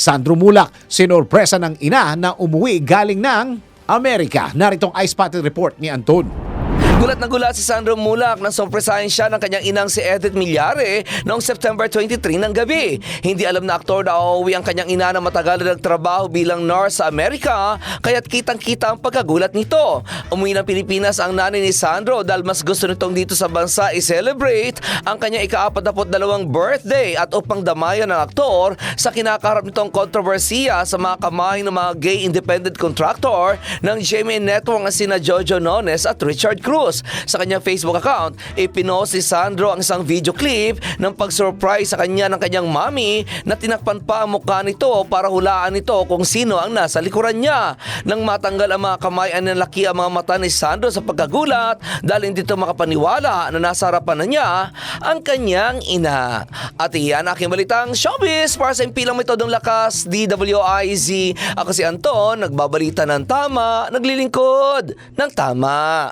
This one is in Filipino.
Sandro Mulak, sinurpresa ng ina na umuwi galing ng Amerika. Naritong Ice Spotted Report ni Anton. Gulat na gulat si Sandro Mulak nang sorpresahin siya ng kanyang inang si Edith Milyare noong September 23 ng gabi. Hindi alam na aktor na uuwi ang kanyang ina na matagal na nagtrabaho bilang nurse sa Amerika, kaya't kitang-kita ang pagkagulat nito. Umuwi ng Pilipinas ang nanay ni Sandro dahil mas gusto nitong dito sa bansa i-celebrate ang kanyang ika-42 birthday at upang damayan ng aktor sa kinakaharap nitong kontrobersiya sa mga kamay ng mga gay independent contractor ng GMA Network na sina Jojo Nones at Richard Cruz. Sa kanyang Facebook account, ipinost si Sandro ang isang video clip ng pag-surprise sa kanya ng kanyang mami na tinakpan pa ang mukha nito para hulaan nito kung sino ang nasa likuran niya. Nang matanggal ang mga kamay ang nalaki ang mga mata ni Sandro sa pagkagulat dahil hindi ito makapaniwala na nasa harapan na niya ang kanyang ina. At iyan aking balitang showbiz para sa impilang metodong lakas DWIZ. Ako si Anton, nagbabalita ng tama, naglilingkod ng tama.